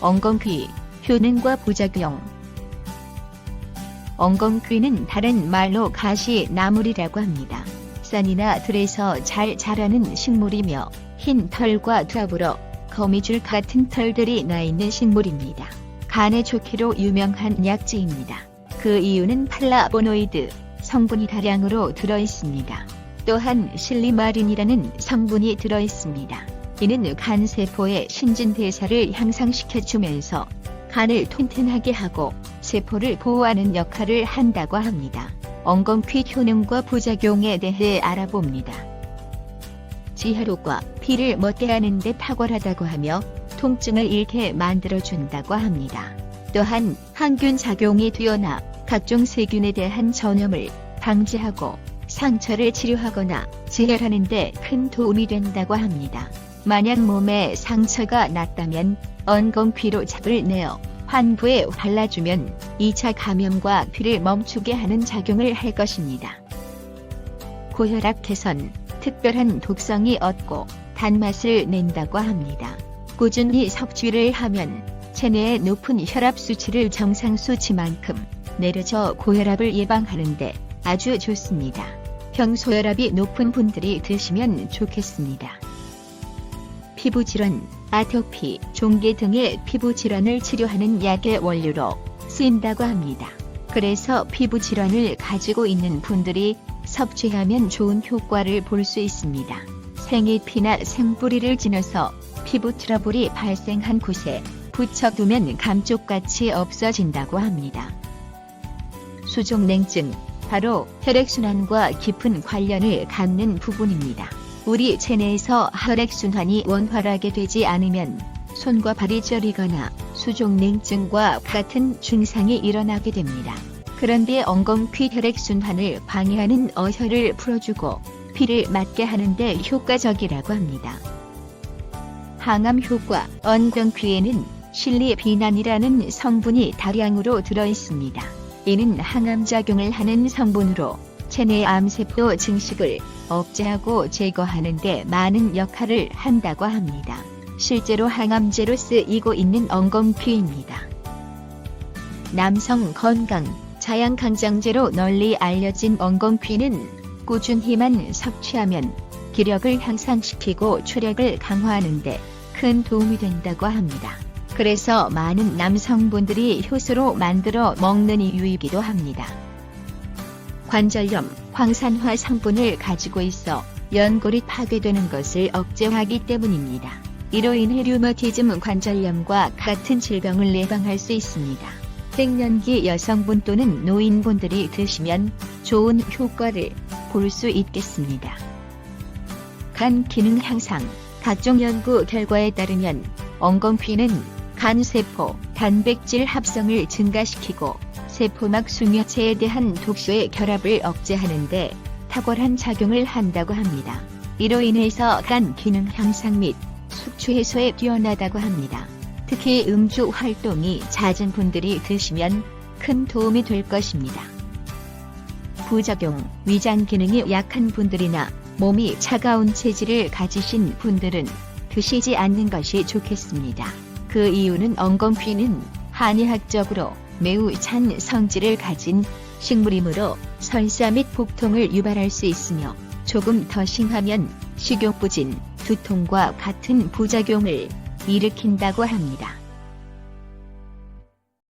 엉겅퀴, 효능과 부작용 엉겅퀴는 다른 말로 가시 나물이라고 합니다. 산이나 들에서 잘 자라는 식물이며 흰 털과 더불어 거미줄 같은 털들이 나 있는 식물입니다. 간에 좋기로 유명한 약재입니다. 그 이유는 팔라보노이드 성분이 다량으로 들어 있습니다. 또한 실리마린이라는 성분이 들어 있습니다. 이는 간 세포의 신진대사를 향상시켜주면서 간을 튼튼하게 하고 세포를 보호하는 역할을 한다고 합니다. 엉겅퀴 효능과 부작용에 대해 알아봅니다. 지혈효과, 피를 멎게 하는 데 탁월하다고 하며 통증을 잃게 만들어준다고 합니다. 또한 항균 작용이 뛰어나 각종 세균에 대한 전염을 방지하고 상처를 치료하거나 지혈하는 데 큰 도움이 된다고 합니다. 만약 몸에 상처가 났다면 엉겅퀴로 잡을 내어 환부에 발라주면 2차 감염과 피를 멈추게 하는 작용을 할 것입니다. 고혈압 개선, 특별한 독성이 얻고 단맛을 낸다고 합니다. 꾸준히 섭취를 하면 체내의 높은 혈압 수치를 정상 수치만큼 내려져 고혈압을 예방하는데 아주 좋습니다. 평소 혈압이 높은 분들이 드시면 좋겠습니다. 피부 질환, 아토피, 종괴 등의 피부 질환을 치료하는 약의 원료로 쓰인다고 합니다. 그래서 피부 질환을 가지고 있는 분들이 섭취하면 좋은 효과를 볼 수 있습니다. 생잎이나 생뿌리를 지나서 피부 트러블이 발생한 곳에 붙여두면 감쪽같이 없어진다고 합니다. 수족냉증, 바로 혈액순환과 깊은 관련을 갖는 부분입니다. 우리 체내에서 혈액순환이 원활하게 되지 않으면 손과 발이 저리거나 수족냉증과 같은 증상이 일어나게 됩니다. 그런데 엉겅퀴 혈액순환을 방해하는 어혈을 풀어주고 피를 맞게 하는데 효과적이라고 합니다. 항암 효과 엉겅퀴에는 실리비난이라는 성분이 다량으로 들어 있습니다. 이는 항암 작용을 하는 성분으로 체내 암세포 증식을 억제하고 제거하는 데 많은 역할을 한다고 합니다. 실제로 항암제로 쓰이고 있는 엉겅퀴입니다. 남성 건강, 자양강장제로 널리 알려진 엉겅퀴는 꾸준히만 섭취하면 기력을 향상시키고 체력을 강화하는 데 큰 도움이 된다고 합니다. 그래서 많은 남성분들이 효소로 만들어 먹는 이유이기도 합니다. 관절염, 황산화 성분을 가지고 있어 연골이 파괴되는 것을 억제하기 때문입니다. 이로 인해 류머티즘 관절염과 같은 질병을 예방할 수 있습니다. 갱년기 여성분 또는 노인분들이 드시면 좋은 효과를 볼 수 있겠습니다. 간 기능 향상 각종 연구 결과에 따르면 엉겅퀴는 간세포 단백질 합성을 증가시키고 세포막 수녀체에 대한 독소의 결합을 억제하는데 탁월한 작용을 한다고 합니다. 이로 인해서 간 기능 향상 및 숙취 해소에 뛰어나다고 합니다. 특히 음주 활동이 잦은 분들이 드시면 큰 도움이 될 것입니다. 부작용, 위장 기능이 약한 분들이나 몸이 차가운 체질을 가지신 분들은 드시지 않는 것이 좋겠습니다. 그 이유는 엉겅퀴는 한의학적으로 매우 찬 성질을 가진 식물이므로 설사 및 복통을 유발할 수 있으며 조금 더 심하면 식욕부진, 두통과 같은 부작용을 일으킨다고 합니다.